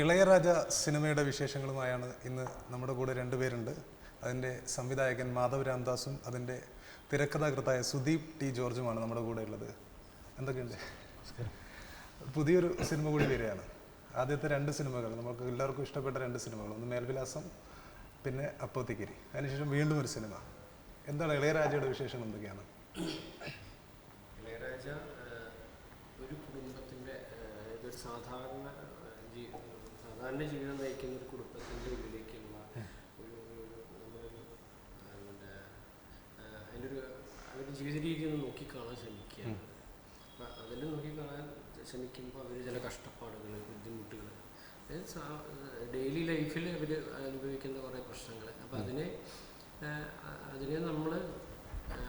ഇളയരാജ സിനിമയുടെ വിശേഷങ്ങളുമായാണ് ഇന്ന് നമ്മുടെ കൂടെ രണ്ടുപേരുണ്ട് അതിന്റെ സംവിധായകൻ മാധവ് രാംദാസും അതിന്റെ തിരക്കഥാകൃത്തായ സുദീപ് ടി ജോർജുമാണ് നമ്മുടെ കൂടെ ഉള്ളത്. എന്തൊക്കെയുണ്ട്? പുതിയൊരു സിനിമ കൂടി വരികയാണ്. ആദ്യത്തെ രണ്ട് സിനിമകൾ നമുക്ക് എല്ലാവർക്കും ഇഷ്ടപ്പെട്ട രണ്ട് സിനിമകൾ ഒന്ന് മേൽവിലാസം പിന്നെ അപ്പോത്തിക്കിരി. അതിനുശേഷം വീണ്ടും ഒരു സിനിമ. എന്താണ് ഇളയരാജയുടെ വിശേഷം എന്തൊക്കെയാണ്? ഇളയരാജ ഒരു കുടുംബത്തിന്റെ സാധാരണ സാധാരണ ജീവിതം നയിക്കുന്ന ഒരു കുടുംബത്തിന്റെ ഉള്ളിലേക്കുള്ള ഒരു നമ്മുടെ അതിന്റെ ഒരു അവരുടെ ജീവിത രീതി ഒന്ന് നോക്കിക്കാണാൻ ശ്രമിക്കുക. അപ്പം അതിൽ നോക്കിക്കാണാൻ ശ്രമിക്കുമ്പോൾ അവർ ചില കഷ്ടപ്പാടുകൾ ബുദ്ധിമുട്ടുകൾ ഡെയിലി ലൈഫിൽ അവർ അനുഭവിക്കുന്ന കുറേ പ്രശ്നങ്ങൾ. അപ്പം അതിനെ അതിനെ നമ്മൾ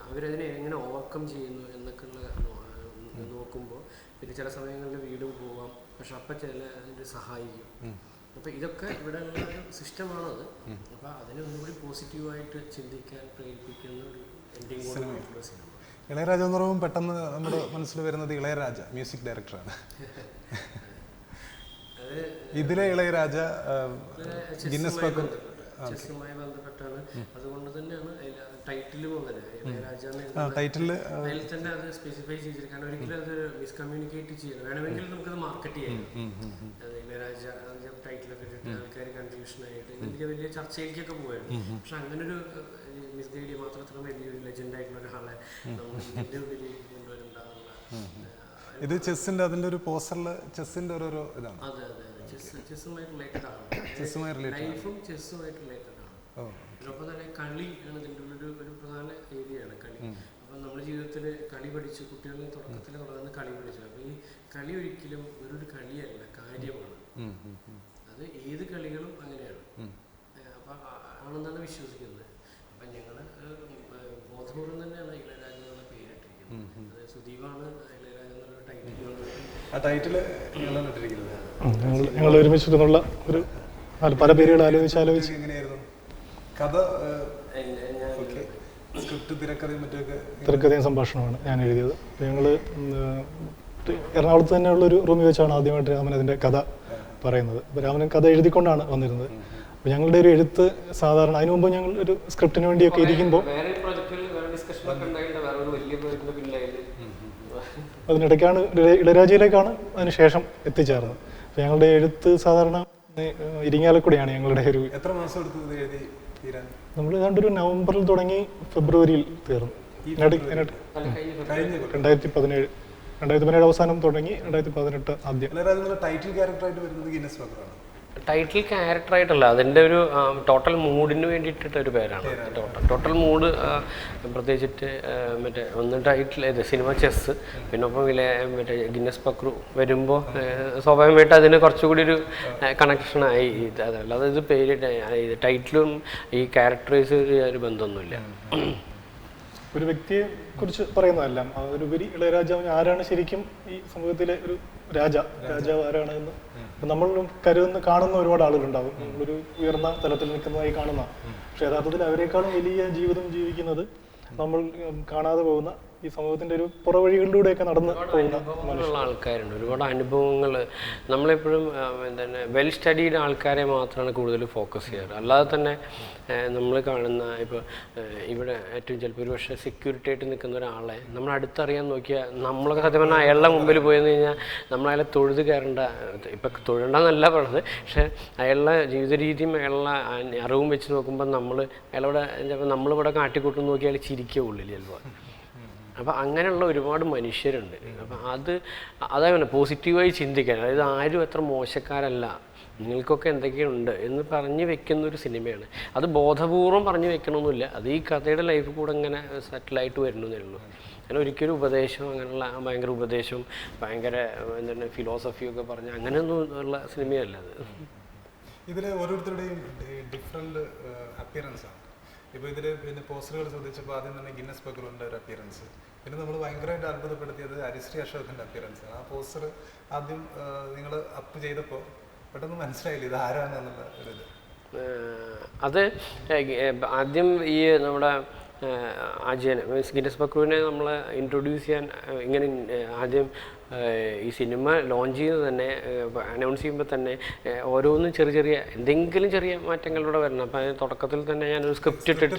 അവരതിനെ എങ്ങനെ ഓവർകം ചെയ്യുന്നു എന്നൊക്കെയുള്ള നോക്കുമ്പോൾ പിന്നെ ചില സമയങ്ങളിൽ വീടും പോവാം. പക്ഷെ അപ്പം ചില അതിന് സഹായിക്കും. അപ്പം ഇതൊക്കെ ഇവിടെ ഉള്ള ഒരു സിസ്റ്റമാണത്. അപ്പം അതിനെ ഒന്നുകൂടി പോസിറ്റീവായിട്ട് ചിന്തിക്കാൻ പ്രേരിപ്പിക്കുന്ന ഒരു എൻഡിങ് കൂടെ സിനിമ. ഇളയരാജ എന്ന് പറയുമ്പോൾ പെട്ടെന്ന് നമ്മുടെ മനസ്സിൽ വരുന്നത് ഇളയരാജ മ്യൂസിക് ഡയറക്ടറാണ് അത് ഇതിലെ ഇളയരാജ ഗിന്നസ് ബുക്ക് ചെസ്സുമായി ബന്ധപ്പെട്ടാണ്. അതുകൊണ്ട് തന്നെയാണ് ടൈറ്റിലും ഇളയരാജ അതിൽ തന്നെ അത് സ്പെസിഫൈ ചെയ്തിരിക്കും. കാരണം ഒരിക്കലും അത് മിസ്കമ്മ്യൂണിക്കേറ്റ് ചെയ്യണം വേണമെങ്കിൽ നമുക്കത് മാർക്കറ്റ് ചെയ്യാം. അത് ഇളയരാജ ടൈറ്റിലൊക്കെ ഇട്ടിട്ട് ആൾക്കാർ കൺഫ്യൂഷൻ ആയിട്ട് വലിയ വലിയ ചർച്ചയിലേക്കൊക്കെ പോയായിരുന്നു പക്ഷെ അങ്ങനെ ഒരു മിസ് ഗൈഡിയ മാത്രം അത്ര വലിയൊരു ലെജൻഡ് ആയിട്ടുള്ള ഒരാളെ നമ്മൾ ഇതിന്റെ ഉള്ളിലേക്ക് കൊണ്ടുവരണ്ടാവുന്ന ഇത് ചെസ്സിന്റെ അതിന്റെ ഒരു പോസ്റ്ററിൽ ചെസ്സിന്റെ ഒരു ഇതാണ്. അതെ അതെ അതെ. ചെസ് ചെസ്സുമായി റിലേറ്റഡ് ആണ്. ലൈഫും ചെസ്സുമായിട്ട് റിലേറ്റഡ് ഇതിനൊപ്പം തന്നെ കളി ആണ് ഇതിന്റെ ഉള്ളൊരു ഒരു പ്രധാന ഏരിയയാണ് കളി. അപ്പം നമ്മുടെ ജീവിതത്തിൽ കളി പഠിച്ചു കുട്ടികളിൽ തുടക്കത്തിൽ തുടങ്ങുന്ന കളി പഠിച്ചു. അപ്പോൾ ഈ കളി ഒരിക്കലും വെറൊരു കളിയല്ല കാര്യമാണ്. അത് ഏത് കളികളും അങ്ങനെയാണ്. അപ്പം ആണെന്നാണ് വിശ്വസിക്കുന്നത്. അപ്പം ഞങ്ങൾ ബോധപൂർവം തന്നെയാണ് ഇളയരാജ എന്നുള്ള പേരിട്ടിരിക്കുന്നത്. അത് സുദീപാണ് ഇളയരാജ എന്നുള്ള ടൈറ്റിൽ ആ ടൈറ്റിൽ ഞങ്ങൾ ഞങ്ങൾ ഒരുമിച്ച് ഒരു പല പേരുകൾ ആലോചിച്ച് ആലോചിച്ച്. എങ്ങനെയായിരുന്നു? കഥ സ്ക്രിപ്റ്റ് തിരക്കഥയും മറ്റൊക്കെ തിരക്കഥയും സംഭാഷണമാണ് ഞാൻ എഴുതിയത്. ഞങ്ങൾ എറണാകുളത്ത് തന്നെയുള്ള ഒരു റൂമിൽ വെച്ചാണ് ആദ്യമായിട്ട് രാമൻ അതിന്റെ കഥ പറയുന്നത്. അപ്പോൾ രാമൻ കഥ എഴുതിക്കൊണ്ടാണ് വന്നിരുന്നത്. അപ്പോൾ ഞങ്ങളുടെ ഒരു എഴുത്ത് സാധാരണ അതിനു മുമ്പ് ഞങ്ങൾ ഒരു സ്ക്രിപ്റ്റിന് വേണ്ടിയൊക്കെ ഇരിക്കുമ്പോൾ അതിനിടയ്ക്കാണ് ഇളരാജയിലേക്കാണ് അതിനുശേഷം അതിന് ശേഷം എത്തിച്ചേർന്നത്. അപ്പോൾ ഞങ്ങളുടെ എഴുത്ത് സാധാരണ ഇരിങ്ങാലക്കൂടെയാണ് ഞങ്ങളുടെ ഒരു എത്ര മാസം എടുത്തു എഴുതി? നമ്മൾ ഏതാണ്ട് ഒരു നവംബറിൽ തുടങ്ങി ഫെബ്രുവരിയിൽ തീർന്നു. രണ്ടായിരത്തി പതിനേഴ് രണ്ടായിരത്തി പതിനേഴ് അവസാനം തുടങ്ങി രണ്ടായിരത്തി പതിനെട്ട് ആദ്യം ടൈറ്റിൽ ക്യാരക്ടറായിട്ട് വരുന്നത് ഗിന്നസ് ബക്കറാണ് ടൈറ്റിൽ ക്യാരക്ടറായിട്ടല്ല അതിന്റെ ഒരു ടോട്ടൽ മൂഡിന് വേണ്ടിയിട്ടിട്ട ഒരു പേരാണ്. ടോട്ടൽ ടോട്ടൽ മൂഡ് പ്രത്യേകിച്ചിട്ട് മറ്റേ ഒന്ന് ടൈറ്റിൽ ഇത് സിനിമ ചെസ് പിന്നെ ഒപ്പം വില മറ്റേ ഗിന്നസ് പക്രു വരുമ്പോൾ സ്വാഭാവികമായിട്ട് അതിന് കുറച്ചുകൂടി ഒരു കണക്ഷനായി ഇത് അതല്ലാതെ ഇത് പേര് ടൈറ്റിലും ഈ ക്യാരക്ടറൈസ് ഒരു ബന്ധമൊന്നുമില്ല. ഒരു വ്യക്തിയെ കുറിച്ച് പറയുന്നതല്ല അതിലുപരി ഇളയരാജാവിന് ആരാണ് ശരിക്കും ഈ സമൂഹത്തിലെ ഒരു രാജ രാജാവ് ആരാണ് എന്ന്? നമ്മൾ കരുതുന്ന കാണുന്ന ഒരുപാട് ആളുകളുണ്ടാവും. നമ്മളൊരു ഉയർന്ന തലത്തിൽ നിൽക്കുന്നതായി കാണുന്ന. പക്ഷെ യഥാർത്ഥത്തിൽ അവരെക്കാളും വലിയ ജീവിതം ജീവിക്കുന്നത് നമ്മൾ കാണാതെ പോകുന്ന ഈ സമൂഹത്തിന്റെ ഒരു പുറവഴികളിലൂടെയൊക്കെ നടന്ന് പോകുന്ന ആൾക്കാരുണ്ട്. ഒരുപാട് അനുഭവങ്ങൾ നമ്മളെപ്പോഴും തന്നെ വെൽ സ്റ്റഡീഡ് ആൾക്കാരെ മാത്രമാണ് കൂടുതൽ ഫോക്കസ് ചെയ്യാറ്. അല്ലാതെ തന്നെ നമ്മൾ കാണുന്ന ഇപ്പോൾ ഇവിടെ ഏറ്റവും ചിലപ്പോൾ ഒരു പക്ഷേ സെക്യൂരിറ്റി ആയിട്ട് നിൽക്കുന്ന ഒരാളെ നമ്മൾ അടുത്തറിയാൻ നോക്കിയാൽ നമ്മളൊക്കെ സത്യം പറഞ്ഞാൽ അയാളുടെ മുമ്പിൽ പോയെന്ന് കഴിഞ്ഞാൽ നമ്മൾ അയാളെ തൊഴുത് കയറേണ്ട ഇപ്പം തൊഴേണ്ടെന്നല്ല പറഞ്ഞത് പക്ഷേ അയാളുടെ ജീവിത രീതിയും അയാളുടെ അറിവും വെച്ച് നോക്കുമ്പോൾ നമ്മൾ അയാളോട് ചിലപ്പോൾ നമ്മളിവിടെ കാട്ടിക്കൂട്ടും നോക്കിയാൽ അയാൾ ചിരിക്കുക ഉള്ളിൽ ചിലപ്പോൾ അപ്പം അങ്ങനെയുള്ള ഒരുപാട് മനുഷ്യരുണ്ട്. അപ്പം അത് അതായത് പോസിറ്റീവായി ചിന്തിക്കാൻ അതായത് ആരും എത്ര മോശക്കാരല്ല നിങ്ങൾക്കൊക്കെ എന്തൊക്കെയുണ്ട് എന്ന് പറഞ്ഞു വെക്കുന്ന ഒരു സിനിമയാണ്. അത് ബോധപൂർവം പറഞ്ഞു വെക്കണമെന്നില്ല അത് ഈ കഥയുടെ ലൈഫ് കൂടെ ഇങ്ങനെ സെറ്റിലായിട്ട് വരണമെന്നേ ഉള്ളൂ അങ്ങനെ ഒരിക്കലും ഉപദേശം അങ്ങനെയുള്ള ഭയങ്കര ഉപദേശം ഭയങ്കര എന്താണ് ഫിലോസഫിയൊക്കെ പറഞ്ഞ് അങ്ങനെയൊന്നും ഉള്ള സിനിമയല്ല അത്. ഇതിൽ ഓരോരുത്തരുടെയും ഡിഫറെന്റ് അപ്പിയറൻസ് ഇപ്പോൾ ഇതിൽ പിന്നെ പോസ്റ്ററുകൾ ശ്രദ്ധിച്ചപ്പോൾ ആദ്യം തന്നെ ഗിന്നസ് ബക്കറുണ്ട് ഒരു അപ്പിയറൻസ് പിന്നെ നമ്മൾ ഭയങ്കരമായിട്ട് അത്ഭുതപ്പെടുത്തിയത് ഹരിശ്രീ അശോകന്റെ അപ്പിയറൻസ് ആ പോസ്റ്റർ ആദ്യം നിങ്ങൾ അപ്പ് ചെയ്തപ്പോൾ പെട്ടെന്ന് മനസ്സിലായില്ല ഇത് ആരാണെന്നുള്ള ഒരു ഇത്. അത് ആദ്യം ഈ നമ്മുടെ അജയനെ മീൻസ് ഗിന്നസ് ബക്രുവിനെ നമ്മൾ ഇൻട്രൊഡ്യൂസ് ചെയ്യാൻ ഇങ്ങനെ ആദ്യം ഈ സിനിമ ലോഞ്ച് ചെയ്യുന്നത് തന്നെ അനൗൺസ് ചെയ്യുമ്പോൾ തന്നെ ഓരോന്നും ചെറിയ ചെറിയ എന്തെങ്കിലും ചെറിയ മാറ്റങ്ങളിലൂടെ വരണം. അപ്പം അതിന് തുടക്കത്തിൽ തന്നെ ഞാനൊരു സ്ക്രിപ്റ്റ് ഇട്ടിട്ട്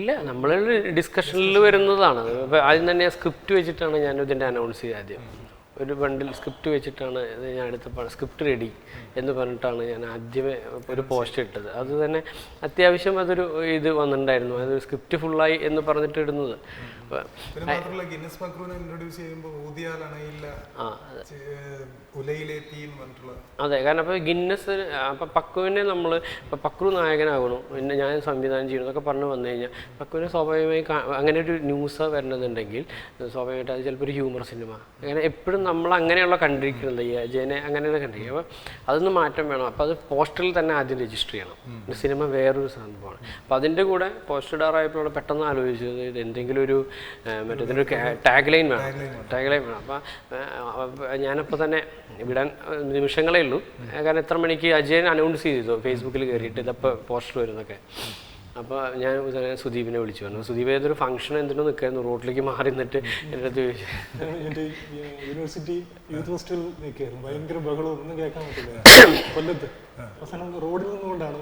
ഇല്ല നമ്മൾ ഡിസ്കഷനിൽ വരുന്നതാണ്. അപ്പോൾ ആദ്യം തന്നെ സ്ക്രിപ്റ്റ് വെച്ചിട്ടാണ് ഞാൻ ഇതിന്റെ അനൗൺസ് ചെയ്യുക ആദ്യം. ഒരു ബണ്ടിൽ സ്ക്രിപ്റ്റ് വെച്ചിട്ടാണ് ഞാൻ അടുത്ത സ്ക്രിപ്റ്റ് റെഡി എന്ന് പറഞ്ഞിട്ടാണ് ഞാൻ ആദ്യമേ ഒരു പോസ്റ്റ് ഇട്ടത്. അത് തന്നെ അത്യാവശ്യം അതൊരു ഇത് വന്നിട്ടുണ്ടായിരുന്നു. അതൊരു സ്ക്രിപ്റ്റ് ഫുള്ളായി എന്ന് പറഞ്ഞിട്ട് ഇടുന്നത്. ഗിന്നസ് മക്രൂനെ ഇൻട്രൊഡ്യൂസ് ചെയ്യുമ്പോൾ അതെ കാരണം അപ്പോൾ ഗിന്നസ് അപ്പൊ പക്കുവിനെ നമ്മൾ ഇപ്പൊ പക്രു നായകനാകണം പിന്നെ ഞാൻ സംവിധാനം ചെയ്യണം എന്നൊക്കെ പറഞ്ഞു വന്നു കഴിഞ്ഞാൽ പക്കുവിനെ സ്വാഭാവികമായി അങ്ങനെ ഒരു ന്യൂസ് വരണമെന്നുണ്ടെങ്കിൽ സ്വാഭാവികമായിട്ട് അത് ചിലപ്പോൾ ഒരു ഹ്യൂമർ സിനിമ അങ്ങനെ എപ്പോഴും നമ്മൾ അങ്ങനെയുള്ള കണ്ടിരിക്കുന്നത് ഈ അജയനെ അങ്ങനെയാണ് കണ്ടിരിക്കുക അപ്പോൾ അതൊന്ന് മാറ്റം വേണം. അപ്പോൾ അത് പോസ്റ്ററിൽ തന്നെ ആദ്യം രജിസ്റ്റർ ചെയ്യണം. സിനിമ വേറൊരു സംഭവമാണ്. അപ്പോൾ അതിന്റെ കൂടെ പോസ്റ്റർ ഡാറായപ്പോൾ പെട്ടെന്ന് ആലോചിച്ചത് ഇത് എന്തെങ്കിലും ഒരു മറ്റേ ഇതിന്റെ ടാഗ് ലൈൻ വേണം. ടാഗ് ലൈൻ വേണം. അപ്പോൾ ഞാനപ്പോൾ തന്നെ വിടാൻ നിമിഷങ്ങളേ ഉള്ളൂ. കാരണം എത്ര മണിക്ക് അജയൻ അനൗൺസ് ചെയ്തു. ഫേസ്ബുക്കിൽ കയറിയിട്ട് ഇതപ്പോൾ പോസ്റ്റർ വരുന്നൊക്കെ അപ്പോൾ ഞാൻ സുദീപിനെ വിളിച്ചു. പറഞ്ഞു സുദീപ് ഏതൊരു ഫംഗ്ഷൻ എന്തിനോ നിൽക്കായിരുന്നു റോഡിലേക്ക് മാറി നിന്നിട്ട് എന്റെ അടുത്ത് യൂണിവേഴ്സിറ്റി യൂത്ത് ഹോസ്റ്റലിൽ നിൽക്കായിരുന്നു ഭയങ്കര ബഹളം ഒന്നും കേൾക്കാൻ പറ്റില്ല. കൊല്ലത്ത്. അവസാനം റോഡിൽ നിന്നുകൊണ്ടാണ്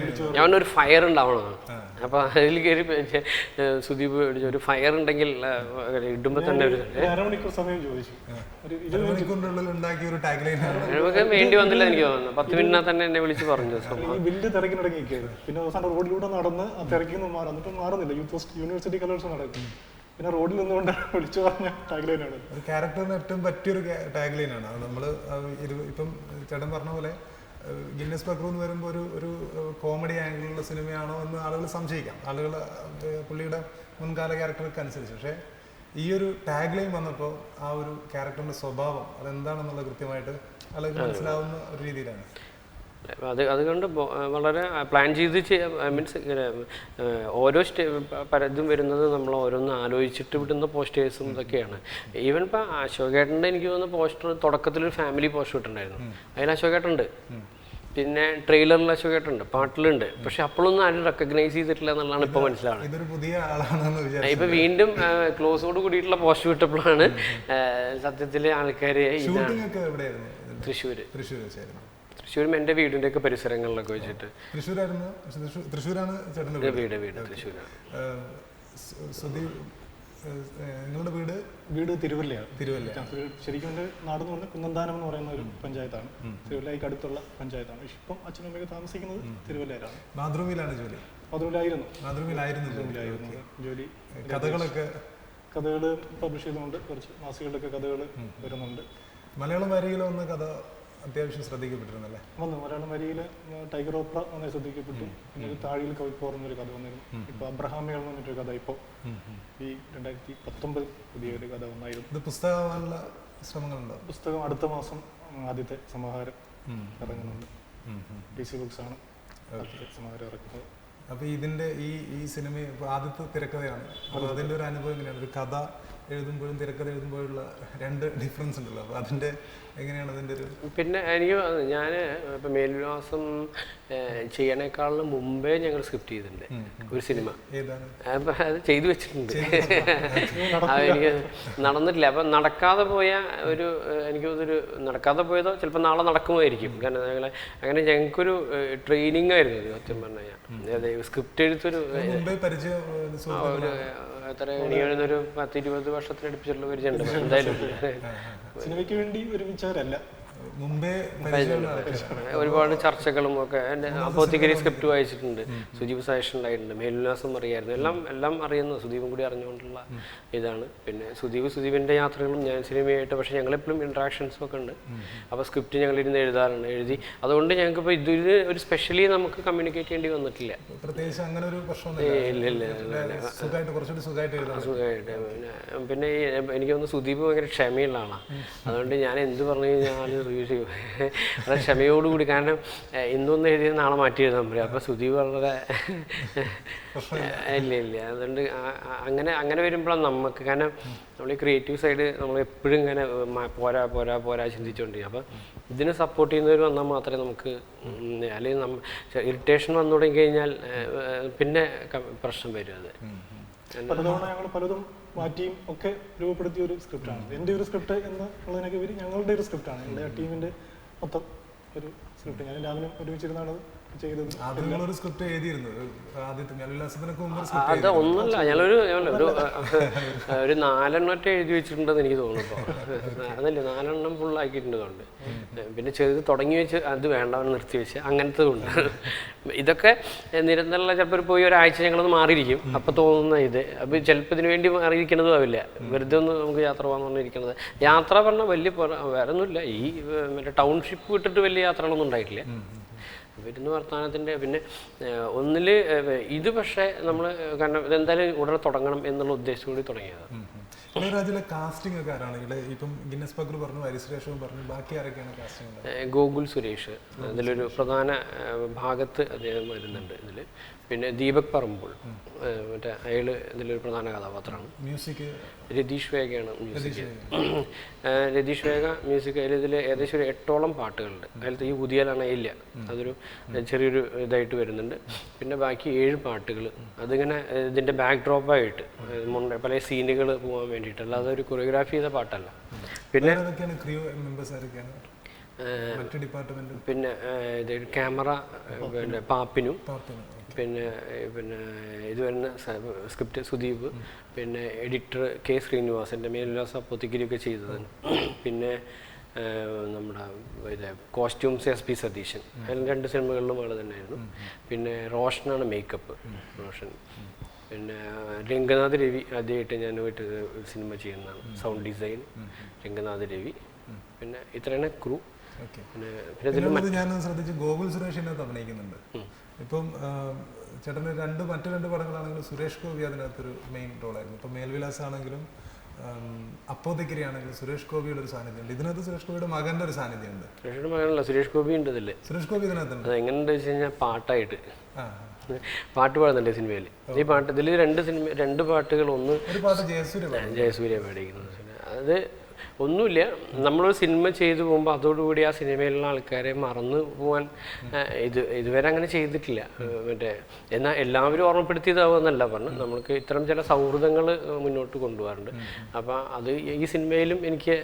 വിളിച്ചു ഫയർ ഉണ്ടാവണം. അപ്പൊ അതിൽ കയറി സുദീപ് ഒരു ഫയർ ഉണ്ടെങ്കിൽ ഇടുമ്പോ തന്നെ ഒരു നമുക്ക് വേണ്ടി വന്നില്ല എനിക്ക് തോന്നുന്നു. പത്ത് മിനിറ്റിനാ തന്നെ എന്നെ വിളിച്ച് പറഞ്ഞു വലിയ തിരക്കിനിടങ്ങി നിൽക്കുകയായിരുന്നു പിന്നെ അവസാനം റോഡിലൂടെ നടന്ന് ആ തിരക്കിൽ നിന്ന് മാറി. എന്നിട്ട് മാറുന്നില്ല. യൂത്ത് യൂണിവേഴ്സിറ്റി കലോത്സവം നടക്കും പിന്നെ റോഡിൽ നിന്നുകൊണ്ടാണ് വിളിച്ചു പറഞ്ഞ ടാഗ് ലൈനാണ് ഒരു ക്യാരക്ടറിന് ഏറ്റവും പറ്റിയൊരു ടാഗ് ലൈനാണ് അത് നമ്മൾ ഇപ്പം ചേട്ടൻ പറഞ്ഞ പോലെ ഗിന്നസ് ബക്രു എന്ന് വരുമ്പോൾ ഒരു ഒരു കോമഡി ആംഗിളുള്ള സിനിമയാണോ എന്ന് ആളുകൾ സംശയിക്കാം. ആളുകൾ പുള്ളിയുടെ മുൻകാല ക്യാരക്ടർക്ക് അനുസരിച്ച്. പക്ഷേ ഈ ഒരു ടാഗ് ലൈൻ വന്നപ്പോൾ ആ ഒരു ക്യാരക്ടറിന്റെ സ്വഭാവം അതെന്താണെന്നുള്ളത് കൃത്യമായിട്ട് ആളുകൾക്ക് മനസ്സിലാവുന്ന ഒരു രീതിയിലാണ്. അത് അതുകൊണ്ട് വളരെ പ്ലാൻ ചെയ്ത് മീൻസ് ഓരോ സ്റ്റേ പലതും വരുന്നത് നമ്മൾ ഓരോന്ന് ആലോചിച്ചിട്ട് വിടുന്ന പോസ്റ്റേഴ്സും ഇതൊക്കെയാണ്. ഈവൻ ഇപ്പം അശോകേട്ടന്റെ എനിക്ക് തോന്നുന്ന പോസ്റ്റർ തുടക്കത്തിലൊരു ഫാമിലി പോസ്റ്റർ ഇട്ടുണ്ടായിരുന്നു അതിൽ അശോകേട്ടുണ്ട് പിന്നെ ട്രെയിലറിൽ അശോകേട്ടുണ്ട് പാട്ടിലുണ്ട്. പക്ഷെ അപ്പോഴൊന്നും ആരും റെക്കഗ്നൈസ് ചെയ്തിട്ടില്ല എന്നുള്ളതാണ് ഇപ്പൊ മനസ്സിലാവുന്നത്. ഇപ്പൊ വീണ്ടും ക്ലോസോട് കൂടിയിട്ടുള്ള പോസ്റ്റ് വിട്ടപ്പോഴാണ് ആൾക്കാർ? തൃശ്ശൂർ തൃശ്ശൂർ വെച്ചായിരുന്നു. തൃശ്ശൂരും എന്റെ വീടിന്റെ ഒക്കെ പരിസരങ്ങളിലൊക്കെ വെച്ചിട്ട്. തൃശ്ശൂരായിരുന്നു? തൃശ്ശൂരാണ് വീട്? വീട് തൃശ്ശൂരാണ്. നിങ്ങളുടെ വീട്? വീട് തിരുവല്ലയാണ്. തിരുവല്ല. ശരിക്കും എന്റെ നാട് എന്ന് പറഞ്ഞാൽ കുന്നന്താനം എന്ന് പറയുന്ന ഒരു പഞ്ചായത്താണ്. തിരുവല്ലയ്ക്ക് അടുത്തുള്ള പഞ്ചായത്താണ്. പക്ഷെ ഇപ്പം അച്ഛനും അമ്മയൊക്കെ താമസിക്കുന്നത് തിരുവല്ലയിലാണ്. മാതൃഭൂമിയിലാണ് ജോലി? മാതൃഭൂമിയിലായിരുന്നു മാതൃഭൂമിയിലായിരുന്നു ജോലി. ജോലി കഥകളൊക്കെ? കഥകൾ പബ്ലിഷ് ചെയ്തുകൊണ്ട് കുറച്ച് മാസികകളിലൊക്കെ കഥകൾ വരുന്നുണ്ട്. മലയാളം വരയിലൊന്ന് കഥ അത്യാവശ്യം ശ്രദ്ധിക്കപ്പെട്ടിരുന്നല്ലേ? വന്നു. മലയാളം വരിയിൽ ടൈഗർ ഓപ്ര നന്നായി ശ്രദ്ധിക്കപ്പെട്ടു. പിന്നെ ഒരു താഴിയിൽ കവിപ്പോർ എന്നൊരു കഥ വന്നിരുന്നു. ഇപ്പൊ അബ്രഹാമികൾ എന്ന് പറഞ്ഞൊരു കഥ ഇപ്പോ ഈ രണ്ടായിരത്തി പത്തൊമ്പത് പുതിയ ഒരു കഥ വന്നായിരുന്നു. ഇത് പുസ്തകമാകാനുള്ള ശ്രമങ്ങളുണ്ടോ? പുസ്തകം അടുത്ത മാസം ആദ്യത്തെ സമാഹാരം ഇറങ്ങുന്നുണ്ട്. ഡി സി ബുക്സ് ആണ് ആദ്യത്തെ സമാഹാരം ഇറക്കുന്നത്. അപ്പൊ ഇതിന്റെ ഈ ഈ സിനിമ ആദ്യത്തെ തിരക്കഥയാണ്. അതിന്റെ ഒരു അനുഭവം എങ്ങനെയാണ്? ഒരു കഥ എഴുതുമ്പോഴും തിരക്കഥ എഴുതുമ്പോഴുള്ള രണ്ട് ഡിഫറൻസ് ഉണ്ടല്ലോ. അപ്പോൾ അതിന്റെ എങ്ങനെയാണ് അതിന്റെ ഒരു പിന്നെ എനിക്ക് ഞാൻ ഇപ്പം മേൽവിലാസം ചെയ്യണേക്കാളും മുമ്പേ ഞങ്ങൾ സ്ക്രിപ്റ്റ് ചെയ്തിട്ടുണ്ട്. ഒരു സിനിമ. അപ്പം അത് ചെയ്തു വെച്ചിട്ടുണ്ട്. അത് എനിക്ക് നടന്നിട്ടില്ല. അപ്പം നടക്കാതെ പോയ ഒരു എനിക്ക് ഇതൊരു നടക്കാതെ പോയതോ ചിലപ്പോൾ നാളെ നടക്കുമായിരിക്കും. കാരണം ഞങ്ങൾ അങ്ങനെ ഞങ്ങൾക്കൊരു ട്രെയിനിങ് ആയിരുന്നു. സത്യം പറഞ്ഞു കഴിഞ്ഞാൽ സ്ക്രിപ്റ്റ് എഴുത്തൊരു എത്ര എനിക്ക് ഒരു പത്ത് ഇരുപത് വർഷത്തിനടുപ്പിച്ചുള്ള പരിചയമുണ്ട് എന്തായാലും സിനിമയ്ക്ക് വേണ്ടി ഒരുമിച്ചവരല്ല. ഒരുപാട് ചർച്ചകളും ഒക്കെ അപ്പോത്തിക്കരി സ്ക്രിപ്റ്റ് വായിച്ചിട്ടുണ്ട്. സുജീവ് ഉണ്ടായിട്ടുണ്ട്. മേൽവിലാസം അറിയായിരുന്നു എല്ലാം എല്ലാം അറിയുന്ന സുദീപും കൂടി അറിഞ്ഞുകൊണ്ടുള്ള ഇതാണ്. പിന്നെ സുദീപ് സുദീപിന്റെ യാത്രകളും ഞാൻ സിനിമയായിട്ട് പക്ഷേ ഞങ്ങളെപ്പോഴും ഇൻട്രാക്ഷൻസും ഒക്കെ ഉണ്ട്. അപ്പോൾ സ്ക്രിപ്റ്റ് ഞങ്ങൾ ഇരുന്ന് എഴുതാറുണ്ട്. എഴുതി അതുകൊണ്ട് ഞങ്ങൾക്ക് ഇപ്പോൾ ഇതിൽ ഒരു സ്പെഷ്യലി നമുക്ക് കമ്മ്യൂണിക്കേറ്റ് ചെയ്യേണ്ടി വന്നിട്ടില്ല. പ്രത്യേകിച്ച് അങ്ങനെ ഒരു ഇല്ല, ഇല്ല. സുഖമായിട്ട് പിന്നെ എനിക്ക് തോന്നുന്നു സുദീപ് ഭയങ്കര ക്ഷമയുള്ള ആളാണ് അതുകൊണ്ട് ഞാൻ എന്ത് പറഞ്ഞു കഴിഞ്ഞാൽ ചെയ്യും. വളരെ ക്ഷമയോടുകൂടി. കാരണം ഇന്നൊന്ന് എഴുതിയ നാളെ മാറ്റി എഴുതാൻ പറയും. അപ്പോൾ സുധീ വളരെ ഇല്ല ഇല്ല. അതുകൊണ്ട് അങ്ങനെ അങ്ങനെ വരുമ്പോഴാണ് നമുക്ക് കാരണം നമ്മൾ ഈ ക്രിയേറ്റീവ് സൈഡ് നമ്മൾ എപ്പോഴും ഇങ്ങനെ പോരാ പോരാ പോരാ ചിന്തിച്ചുകൊണ്ടിരിക്കും അപ്പം ഇതിന് സപ്പോർട്ട് ചെയ്യുന്നവർ വന്നാൽ മാത്രമേ നമുക്ക് അല്ലെങ്കിൽ നമ്മ ഇറിറ്റേഷൻ വന്നു തുടങ്ങി കഴിഞ്ഞാൽ പിന്നെ പ്രശ്നം വരും അത്. പലതവണ ഞങ്ങൾ പലതും മാറ്റിയും ഒക്കെ രൂപപ്പെടുത്തിയ ഒരു സ്ക്രിപ്റ്റാണ് എന്റെ ഒരു സ്ക്രിപ്റ്റ് എന്ന് ഉള്ളതിനൊക്കെ ഞങ്ങളുടെ ഒരു സ്ക്രിപ്റ്റാണ് ഞങ്ങളുടെ ടീമിന്റെ മൊത്തം ഒരു സ്ക്രിപ്റ്റ് ഞാൻ രാവിലെ ഒരുമിച്ചിരുന്നാണ് അത് ചെയ്തത്. ആദ്യം സ്ക്രിപ്റ്റ് എഴുതിയിരുന്നത് അത് ഒന്നല്ല ഞാനൊരു ഒരു ഒരു നാലെണ്ണത്തെ എഴുതി വെച്ചിട്ടുണ്ടെന്ന് എനിക്ക് തോന്നുന്നു. അതല്ലേ നാലെണ്ണം ഫുള്ളാക്കിയിട്ടുണ്ട് അതുകൊണ്ട്. പിന്നെ ചെറുത് തുടങ്ങി വെച്ച് അത് വേണ്ടവൻ നിർത്തി വെച്ച് അങ്ങനത്തെ ഉണ്ട്. ഇതൊക്കെ നിരന്തരമുള്ള ചിലപ്പോൾ പോയി ഒരാഴ്ച ഞങ്ങളൊന്ന് മാറിയിരിക്കും. അപ്പോൾ തോന്നുന്ന ഇത്. അപ്പോൾ ചിലപ്പോൾ ഇതിനു വേണ്ടി മാറിയിരിക്കണതും ആവില്ല. വെറുതെ ഒന്ന് നമുക്ക് യാത്ര പോകാൻ പറഞ്ഞിരിക്കുന്നത് യാത്ര പറഞ്ഞാൽ വലിയ വേറെ ഒന്നുമില്ല ഈ മറ്റേ ടൗൺഷിപ്പ് വിട്ടിട്ട് വലിയ യാത്രകളൊന്നും ഉണ്ടായിട്ടില്ല. വരുന്ന വർത്തമാനത്തിന്റെ പിന്നെ ഒന്നിൽ ഇത് പക്ഷേ നമ്മൾ കാരണം ഇതെന്തായാലും ഉടനെ തുടങ്ങണം എന്നുള്ള ഉദ്ദേശം കൂടി തുടങ്ങിയത് ഇളയരാജിലെ കാസ്റ്റിംഗ് ഒക്കെ ആരാണ് ഇപ്പം ഗിന്നസ് പക്രു പറഞ്ഞു ഹരിസുരേഷും പറഞ്ഞു ബാക്കി ആരൊക്കെയാണ് കാസ്റ്റിംഗ് ഗോകുൽ സുരേഷ്. അതിലൊരു പ്രധാന ഭാഗത്ത് അദ്ദേഹം വരുന്നുണ്ട് ഇതിൽ പിന്നെ ദീപക് പറമ്പോൾ. മറ്റേ അയാൾ ഇതിലൊരു പ്രധാന കഥാപാത്രമാണ്. മ്യൂസിക്? രതീഷ് വേഗയാണ് മ്യൂസിക്. രതീഷ് വേഗ. മ്യൂസിക്. അതിൽ ഇതിൽ ഏകദേശം ഒരു എട്ടോളം പാട്ടുകളുണ്ട്. അതിലത്തെ ഈ പുതിയാലാണ് ഇല്ല അതൊരു ചെറിയൊരു ഇതായിട്ട് വരുന്നുണ്ട്. പിന്നെ ബാക്കി ഏഴ് പാട്ടുകൾ അതിങ്ങനെ ഇതിന്റെ ബാക്ക് ഡ്രോപ്പായിട്ട് പല സീനുകൾ പോകാൻ വേണ്ടിയിട്ട് അല്ലാതെ ഒരു കൊറിയോഗ്രാഫി ചെയ്ത പാട്ടല്ല. പിന്നെ പിന്നെ ഇത് ക്യാമറ പിന്നെ പാപ്പിനും പിന്നെ പിന്നെ ഇത് വരുന്ന സ്ക്രിപ്റ്റ് സുദീപ് പിന്നെ എഡിറ്റർ കെ ശ്രീനിവാസന്റെ മേലുല്ലാസ പൊത്തിക്കിരിയൊക്കെ ചെയ്തതാണ് പിന്നെ നമ്മുടെ ഇത് കോസ്റ്റ്യൂംസ് എസ് പി സതീശൻ. അതിൽ രണ്ട് സിനിമകളിലും ആൾ തന്നെയായിരുന്നു. പിന്നെ റോഷനാണ് മേക്കപ്പ് റോഷൻ. പിന്നെ രംഗനാഥ് രവി ആദ്യമായിട്ട് ഒരു സിനിമ ചെയ്യുന്നതാണ് സൗണ്ട് ഡിസൈൻ രംഗനാഥ് രവി. പിന്നെ ഇത്രയാണ് ക്രൂ. പിന്നെ ഞാൻ ശ്രദ്ധിച്ചു ഗോകുൽ സുരേഷ് ഇതിനകത്ത് അഭിനയിക്കുന്നുണ്ട് ഇപ്പം ചേട്ടന് രണ്ട് മറ്റു രണ്ട് പടങ്ങളാണെങ്കിലും സുരേഷ് ഗോപി അതിനകത്തൊരു മെയിൻ റോളായിരുന്നു ഇപ്പം മേൽവിലാസ് ആണെങ്കിലും അപ്പോത്തിക്കരി ആണെങ്കിലും സുരേഷ് ഗോപിയുടെ ഒരു സാന്നിധ്യമുണ്ട്. ഇതിനകത്ത് സുരേഷ് ഗോപിയുടെ മകന്റെ ഒരു സാന്നിധ്യമുണ്ട്. സുരേഷിന്റെ മകനല്ല സുരേഷ് ഗോപി ഉണ്ട് ഇതിൽ സുരേഷ് ഗോപി ഇതിനകത്തുണ്ട്. എങ്ങനെയുണ്ട് വെച്ച് കഴിഞ്ഞാൽ പാട്ടായിട്ട്. പാട്ട് പാടുന്നുണ്ട് സിനിമയിൽ ഈ പാട്ട് ഇതിൽ രണ്ട് സിനിമ രണ്ട് പാട്ടുകൾ ഒന്ന് ജയസൂര്യ പാടിയിരിക്കുന്നത് അത് ഒന്നുമില്ല. നമ്മളൊരു സിനിമ ചെയ്തു പോകുമ്പോൾ അതോടുകൂടി ആ സിനിമയിലുള്ള ആൾക്കാരെ മറന്നു പോകാൻ ഇത് ഇതുവരെ അങ്ങനെ ചെയ്തിട്ടില്ല. മറ്റേ എന്നാൽ എല്ലാവരും ഓർമ്മപ്പെടുത്തിയതാവുമെന്നല്ല പറഞ്ഞു നമ്മൾക്ക് ഇത്തരം ചില സൗഹൃദങ്ങൾ മുന്നോട്ട് കൊണ്ടുപോകാറുണ്ട്. അപ്പോൾ അത് ഈ സിനിമയിലും എനിക്ക്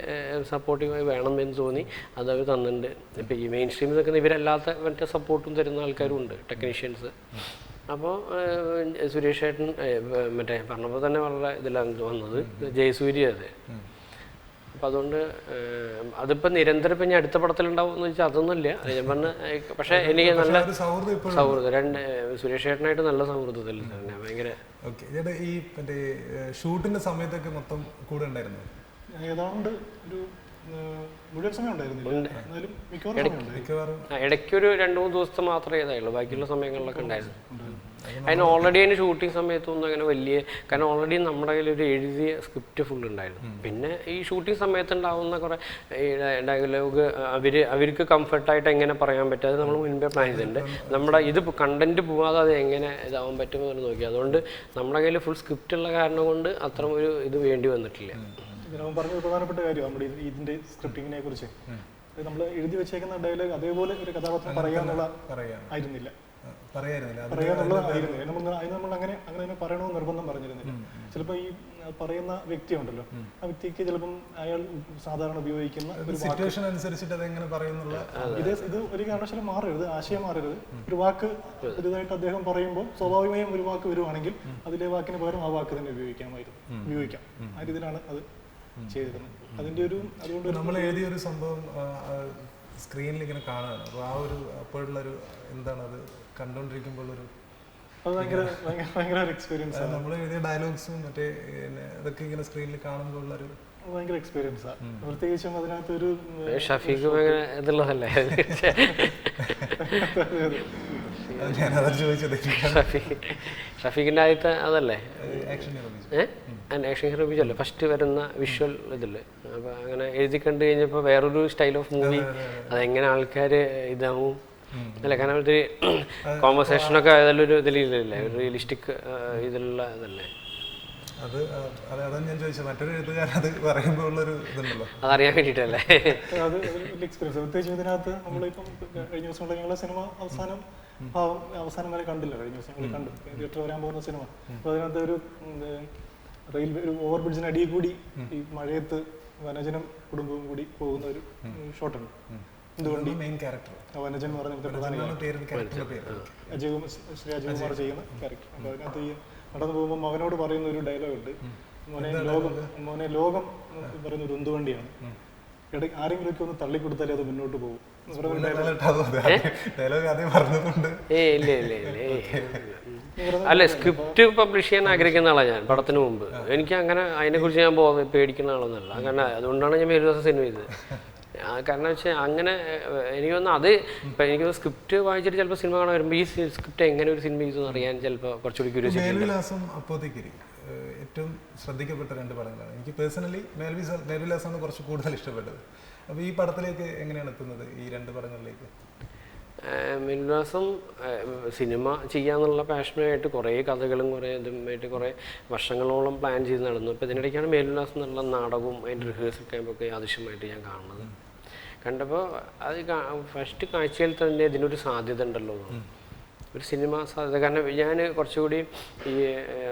സപ്പോർട്ടീവായി വേണമെന്ന് തോന്നി. അത് അവർ തന്നിട്ടുണ്ട്. ഇപ്പോൾ ഈ മെയിൻ സ്ട്രീമിൽ നിൽക്കുന്ന ഇവരല്ലാത്ത മറ്റേ സപ്പോർട്ടും തരുന്ന ആൾക്കാരും ഉണ്ട് ടെക്നീഷ്യൻസ് അപ്പോൾ സുരേഷ് ഏട്ടൻ മറ്റേ പറഞ്ഞപ്പോൾ തന്നെ വളരെ ഇതിലാണ് വന്നത്. ജയസൂര്യ അതെ. അപ്പം അതുകൊണ്ട് അതിപ്പോൾ നിരന്തരം ഇപ്പം ഞാൻ അടുത്ത പടത്തിലുണ്ടാവുമെന്ന് വെച്ചാൽ അതൊന്നുമില്ല. അത് ഞാൻ പറഞ്ഞ പക്ഷേ എനിക്ക് നല്ല സൗഹൃദം രണ്ട് സുരേഷ് ഏട്ടനായിട്ട് നല്ല സൗഹൃദത്തിൽ തന്നെ ഭയങ്കര ഓക്കെ. ചേട്ടാ ഈ മറ്റേ ഷൂട്ടിന്റെ സമയത്തൊക്കെ മൊത്തം കൂടെ ഉണ്ടായിരുന്നു? ഏതാണ്ട് ഒരു മുഴുവൻ സമയം ഉണ്ടായിരുന്നില്ല ഇടയ്ക്കൊരു രണ്ട് മൂന്ന് ദിവസത്തെ മാത്രമേ ഇതായുള്ളൂ. ബാക്കിയുള്ള സമയങ്ങളിലൊക്കെ ഉണ്ടായിരുന്നു. അതിന് ഓൾറെഡി അതിന് ഷൂട്ടിംഗ് സമയത്തൊന്നും അങ്ങനെ വലിയ കാരണം ഓൾറെഡി നമ്മുടെ കയ്യിൽ ഒരു എഴുതിയ സ്ക്രിപ്റ്റ് ഫുൾ ഉണ്ടായിരുന്നു. പിന്നെ ഈ ഷൂട്ടിംഗ് സമയത്ത് ഉണ്ടാവുന്ന കുറേ ഡയലോഗ് അവർ അവർക്ക് കംഫർട്ടായിട്ട് എങ്ങനെ പറയാൻ പറ്റും? അത് നമ്മൾ മുൻപേ പ്ലാൻ ചെയ്തിട്ടുണ്ട്. നമ്മുടെ ഇത് കണ്ടന്റ് പോവാതെ അത് എങ്ങനെ ഇതാവാൻ പറ്റുമെന്ന് നോക്കി. അതുകൊണ്ട് നമ്മുടെ കയ്യിൽ ഫുൾ സ്ക്രിപ്റ്റ് ഉള്ള കാരണം കൊണ്ട് അത്ര ഒരു ഇത് വേണ്ടി വന്നിട്ടില്ല. ഇതിനവൻ പറഞ്ഞ ഒരു പ്രധാനപ്പെട്ട കാര്യം നമ്മുടെ ഇതിന്റെ സ്ക്രിപ്റ്റിങ്ങിനെ കുറിച്ച്. നമ്മൾ എഴുതി വെച്ചേക്കുന്ന ഡയലോഗ് അതേപോലെ ഒരു കഥാപാത്രം പറയാനുള്ള പറയാം. ആയിരുന്നില്ല. നമ്മൾ അതിന് നമ്മൾ അങ്ങനെ അങ്ങനെ തന്നെ പറയണമെന്ന് നിർബന്ധം പറഞ്ഞിരുന്നില്ല. ചിലപ്പോൾ ഈ പറയുന്ന വ്യക്തി ഉണ്ടല്ലോ ആ വ്യക്തിക്ക് ചിലപ്പം അയാൾ സാധാരണ ഉപയോഗിക്കുന്ന ഒരു സിറ്റുവേഷൻ അനുസരിച്ചിട്ട് പറയുന്നുള്ള ഇത് ഇത് ഒരു കാരണവശാലും മാറരുത് ആശയം മാറരുത്. ഒരു വാക്ക് പുതുതായിട്ട് അദ്ദേഹം പറയുമ്പോൾ സ്വാഭാവികമായും ഒരു വാക്ക് വരുവാണെങ്കിൽ അതിലെ വാക്കിന് പകരം ആ വാക്ക് തന്നെ ഉപയോഗിക്കാമായിരുന്നു. ഉപയോഗിക്കാം. ആ രീതിയിലാണ് അത് ചെയ്തിരുന്നത് അതിന്റെ ഒരു അതുകൊണ്ട് നമ്മൾ എഴുതിയ ഒരു സംഭവം സ്ക്രീനിൽ ഇങ്ങനെ കാണാണ് അപ്പോൾ ആ ഒരു അപ്പോഴുള്ള ഒരു എന്താണ് അത് കണ്ടുകൊണ്ടിരിക്കുമ്പോൾ ഒരു ഭയങ്കര ഭയങ്കര ഒരു എക്സ്പീരിയൻസ് ആണ്. നമ്മൾ എഴുതിയ ഡയലോഗ്സും മറ്റേ ഇതൊക്കെ അതൊക്കെ ഇങ്ങനെ സ്ക്രീനിൽ കാണുമ്പോൾ ഉള്ള ഒരു ഭയങ്കര എക്സ്പീരിയൻസ് ആണ് പ്രത്യേകിച്ചും അതിനകത്ത് ഒരു ഷഫീഖ് ഇതുള്ളതല്ലേ? അത് ഞാൻ അതാ ചോദിച്ചത്. ഷഫീഖ് ആദ്യത്തെ അതല്ലേ? ഏഹ് ആക്ഷൻ ഹീറോ അല്ലേ ഫസ്റ്റ് വരുന്ന വിഷ്വൽ ഇതിൽ. അപ്പോൾ അങ്ങനെ എഴുതി കണ്ടു കഴിഞ്ഞപ്പോൾ വേറൊരു സ്റ്റൈൽ ഓഫ് മൂവി അതെങ്ങനെ ആൾക്കാർ ഇതാവും? അല്ല? കാരണം ഒരു കോൺവെർസേഷനൊക്കെ അതിലൊരു ഇതിലില്ലേ ഒരു റിയലിസ്റ്റിക് ഇതിലുള്ള ഇതല്ലേ? അത് അതാണ് ഞാൻ ചോദിച്ചത്. മറ്റൊരു എഴുത്തുകാരൻ അത് പറയുമ്പോൾ ഉള്ളൊരു ഇതുണ്ടല്ലോ. അതറിയാൻ വേണ്ടിയിട്ടല്ലേ അത് ഒരു വലിയ എക്സ്പീരിയൻസ് പ്രത്യേകിച്ചും ഇതിനകത്ത് നമ്മളിപ്പം കഴിഞ്ഞ ദിവസം ഞങ്ങളുടെ സിനിമ അവസാനം അവസാനം വരെ കണ്ടില്ല. കഴിഞ്ഞ ദിവസം കണ്ടു. തിയേറ്റർ വരാൻ പോകുന്ന സിനിമ. അപ്പോൾ അതിനകത്ത് ഒരു റെയിൽവേ ഒരു ഓവർ ബ്രിഡ്ജിന് അടിയിൽ കൂടി ഈ മഴയത്ത് വനജനും കുടുംബവും കൂടി പോകുന്ന ഒരു ഷോട്ടുണ്ട്. എന്തുകൊണ്ട്? മെയിൻ ക്യാരക്ടർ വനജൻ എന്ന് പറഞ്ഞ പ്രധാന അജയകുമാർ ശ്രീ അജയ്. കുമാർ ചെയ്യുന്ന ക്യാരക്ടർ അപ്പോൾ അതിനകത്ത് ഈ നടന്നു പോകുമ്പോൾ അവനോട് പറയുന്ന ഒരു ഡയലോഗ് ഉണ്ട്. മോനെ ലോകം മോനെ ലോകം എന്ന് പറയുന്ന ഒരു ഉന്തുവണ്ടിയാണ് ഇടയ്ക്ക് ആരെങ്കിലുമൊക്കെ ഒന്ന് തള്ളിക്കൊടുത്താലേ അത് മുന്നോട്ട് പോകും ഡയലോഗ് ആദ്യം പറഞ്ഞതുകൊണ്ട്. ഏ ഇല്ല ഇല്ല ഇല്ല. അല്ല സ്ക്രിപ്റ്റ് പബ്ലിഷ് ചെയ്യാൻ ആഗ്രഹിക്കുന്ന ആളാണ് ഞാൻ പടത്തിന് മുമ്പ്. എനിക്ക് അങ്ങനെ അതിനെക്കുറിച്ച് ഞാൻ ബോധ പേടിക്കുന്ന ആളൊന്നുമല്ല. അങ്ങനെ അതുകൊണ്ടാണ് ഞാൻ ഒരു ദിവസം സിനിമ ചെയ്തത്. കാരണം വെച്ചാൽ അങ്ങനെ എനിക്ക് അത് ഇപ്പം എനിക്ക് സ്ക്രിപ്റ്റ് വായിച്ചിട്ട് ചിലപ്പോൾ സിനിമ കാണാൻ വരുമ്പോൾ ഈ സ്ക്രിപ്റ്റ് എങ്ങനെ ഒരു സിനിമ ചെയ്തു അറിയാൻ ചിലപ്പോൾ കുറച്ചുകൂടി ക്യൂരിയോസിറ്റി ഏറ്റവും ശ്രദ്ധിക്കപ്പെട്ട രണ്ട് പടങ്ങളാണ്. എനിക്ക് പേഴ്സണലി മേൽവിസ് മേൽവിലാസമാണ് കുറച്ച് കൂടുതൽ ഇഷ്ടപ്പെട്ടത്. അപ്പോൾ ഈ പടത്തിലേക്ക് എങ്ങനെയാണ് എത്തുന്നത് ഈ രണ്ട് പടങ്ങളിലേക്ക്? മിൽവാസം സിനിമ ചെയ്യാന്നുള്ള പാഷനായിട്ട് കുറേ കഥകളും കുറേ ഇതുമായിട്ട് കുറേ വർഷങ്ങളോളം പ്ലാൻ ചെയ്ത് നടന്നു. അപ്പോൾ ഇതിനിടയ്ക്കാണ് മേൽവിലാസം എന്നുള്ള നാടകവും അതിന്റെ റിഹേഴ്സൽ ക്യാമ്പൊക്കെ ആവശ്യമായിട്ട് ഞാൻ കാണുന്നത്. കണ്ടപ്പോൾ അത് ഫസ്റ്റ് കാഴ്ചയിൽ തന്നെ ഇതിനൊരു സാധ്യത ഉണ്ടല്ലോ. ഒരു സിനിമ സാധ്യത. കാരണം ഞാൻ കുറച്ചുകൂടി ഈ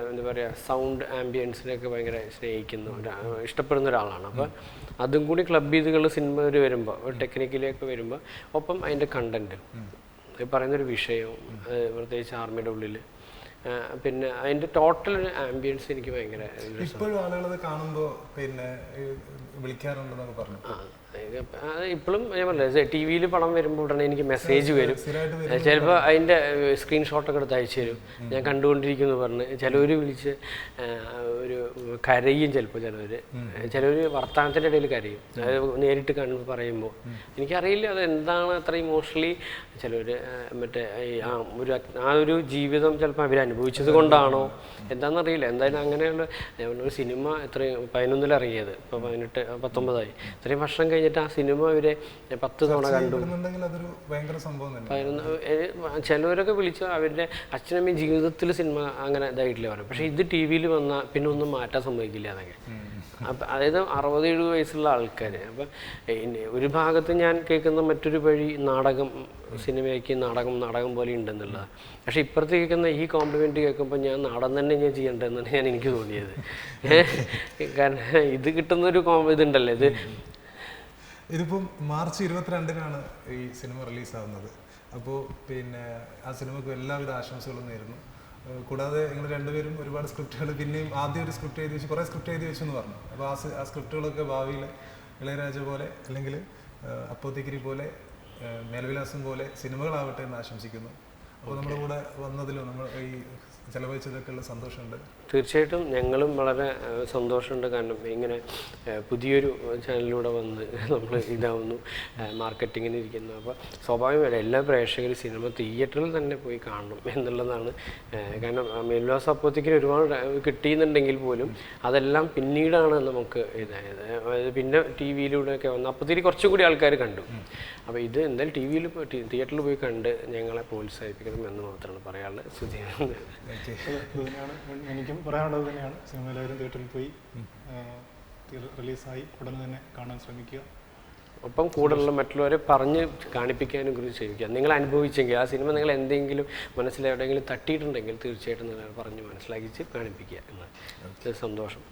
എന്താ പറയുക സൗണ്ട് ആംബിയൻസിനൊക്കെ ഭയങ്കര സ്നേഹിക്കുന്ന ഒരു ഇഷ്ടപ്പെടുന്ന ഒരാളാണ്. അപ്പോൾ അതും കൂടി ക്ലബ് ചെയ്തുകൾ സിനിമ ഒരു വരുമ്പോൾ ഒരു ടെക്നിക്കലിയൊക്കെ വരുമ്പോൾ ഒപ്പം അതിന്റെ കണ്ടന്റ് പറയുന്നൊരു വിഷയം പ്രത്യേകിച്ച് ആർമിയുടെ ഉള്ളിൽ പിന്നെ അതിന്റെ ടോട്ടൽ ഒരു ആംബിയൻസ് എനിക്ക് ഭയങ്കര ഇപ്പോഴും ആളുകൾ കാണുമ്പോൾ പിന്നെ വിളിക്കാറുണ്ടെന്നൊക്കെ പറഞ്ഞു. ആ, അത് ഇപ്പോഴും ഞാൻ പറഞ്ഞില്ല ടി വിയിൽ പടം വരുമ്പോൾ ഉടനെ എനിക്ക് മെസ്സേജ് വരും. ചിലപ്പോൾ അതിന്റെ സ്ക്രീൻഷോട്ടൊക്കെ എടുത്ത് അയച്ചു തരും. ഞാൻ കണ്ടുകൊണ്ടിരിക്കുന്നു പറഞ്ഞ്. ചിലവർ വിളിച്ച് ഒരു കരയും ചിലപ്പോൾ ചിലവർ ചിലവർ വർത്തമാനത്തിന്റെ ഇടയിൽ കരയും. അതായത് നേരിട്ട് കണ്ട് പറയുമ്പോൾ. എനിക്കറിയില്ല അത് എന്താണ് അത്ര ഇമോഷണലി ചിലവർ മറ്റേ ആ ഒരു ആ ഒരു ജീവിതം ചിലപ്പോൾ അവർ അനുഭവിച്ചത് കൊണ്ടാണോ? എന്താണെന്നറിയില്ല എന്തായാലും അങ്ങനെയുള്ള പറഞ്ഞ ഒരു സിനിമ എത്രയും പതിനൊന്നിൽ ഇറങ്ങിയത്. ഇപ്പോൾ പതിനെട്ട് പത്തൊമ്പതായി. ഇത്രയും വർഷം കഴിഞ്ഞിട്ട് ആ സിനിമ ഇവരെ പത്ത് തവണ കണ്ടു. ചിലവരൊക്കെ വിളിച്ച അവരുടെ അച്ഛനമ്മയും ജീവിതത്തിൽ സിനിമ അങ്ങനെ ഇതായിട്ടില്ല പറയും പക്ഷേ ഇത് ടി വിയിൽ വന്ന പിന്നെ ഒന്നും മാറ്റാൻ സമ്മതിക്കില്ല അതൊക്കെ അപ്പം അതായത് അറുപത് എഴുപത് വയസ്സുള്ള ആൾക്കാർ അപ്പം ഒരു ഭാഗത്ത് ഞാൻ കേൾക്കുന്ന മറ്റൊരു വഴി നാടകം സിനിമയ്ക്ക് നാടകം നാടകം പോലെ ഉണ്ടെന്നുള്ളത്. പക്ഷേ ഇപ്പുറത്ത് കേൾക്കുന്ന ഈ കോംപ്ലിമെന്റ് കേൾക്കുമ്പോൾ ഞാൻ നാടൻ തന്നെ ഞാൻ ചെയ്യേണ്ടതെന്നാണ് ഞാൻ എനിക്ക് തോന്നിയത്? കാരണം ഇത് കിട്ടുന്നൊരു കോം ഇതുണ്ടല്ലോ ഇത് ഇതിപ്പം മാർച്ച് ഇരുപത്തിരണ്ടിനാണ് ഈ സിനിമ റിലീസാവുന്നത്. അപ്പോൾ പിന്നെ ആ സിനിമക്ക് എല്ലാവിധ ആശംസകളും നേരുന്നു. കൂടാതെ നിങ്ങൾ രണ്ടുപേരും ഒരുപാട് സ്ക്രിപ്റ്റുകൾ പിന്നെയും ആദ്യം ഒരു സ്ക്രിപ്റ്റ് എഴുതി വെച്ച് കുറേ സ്ക്രിപ്റ്റ് എഴുതി വെച്ചു എന്ന് പറഞ്ഞു. അപ്പോൾ ആ ആ സ്ക്രിപ്റ്റുകളൊക്കെ ഭാവിയിൽ ഇളയരാജ പോലെ അല്ലെങ്കിൽ അപ്പോത്തിക്കിരി പോലെ മേൽവിലാസം പോലെ സിനിമകളാവട്ടെ എന്ന് ആശംസിക്കുന്നു. അപ്പോൾ നമ്മുടെ കൂടെ വന്നതിലും നമ്മൾ ഈ ചെലവഴിച്ചതൊക്കെ ഉള്ള സന്തോഷമുണ്ട്. തീർച്ചയായിട്ടും ഞങ്ങളും വളരെ സന്തോഷമുണ്ട്. കാരണം ഇങ്ങനെ പുതിയൊരു ചാനലിലൂടെ വന്ന് നമ്മൾ ഇതാവുന്നു മാർക്കറ്റിങ്ങിന് ഇരിക്കുന്നു. അപ്പോൾ സ്വാഭാവികമായിട്ട് എല്ലാ പ്രേക്ഷകരും സിനിമ തിയേറ്ററിൽ തന്നെ പോയി കാണണം എന്നുള്ളതാണ്. കാരണം മേൽവാസ അപ്പോഴത്തേക്കിന് ഒരുപാട് കിട്ടിയെന്നുണ്ടെങ്കിൽ പോലും അതെല്ലാം പിന്നീടാണ് നമുക്ക് ഇതായത്. അതായത് പിന്നെ ടി വിയിലൂടെയൊക്കെ വന്ന് അപ്പോഴത്തേക്ക് കുറച്ചും കൂടി ആൾക്കാർ കണ്ടു. അപ്പോൾ ഇത് എന്തായാലും ടി വിയിൽ തിയേറ്ററിൽ പോയി കണ്ട് ഞങ്ങളെ പ്രോത്സാഹിപ്പിക്കണം എന്ന് മാത്രമാണ് പറയാനുള്ളത്. അത് എനിക്കും പറയാനുള്ളത് തന്നെയാണ്. സിനിമ എല്ലാവരും തിയേറ്ററിൽ പോയി റിലീസായി ഉടനെ തന്നെ കാണാൻ ശ്രമിക്കുക. ഒപ്പം കൂടുതലുള്ള മറ്റുള്ളവരെ പറഞ്ഞ് കാണിപ്പിക്കാനും കുറിച്ച് ശ്രമിക്കുക. നിങ്ങൾ അനുഭവിച്ചെങ്കിൽ ആ സിനിമ നിങ്ങൾ എന്തെങ്കിലും മനസ്സിൽ എവിടെയെങ്കിലും തട്ടിയിട്ടുണ്ടെങ്കിൽ തീർച്ചയായിട്ടും നിങ്ങൾ പറഞ്ഞ് മനസ്സിലാക്കി കാണിപ്പിക്കുക എന്നാണ് ഇത് സന്തോഷം.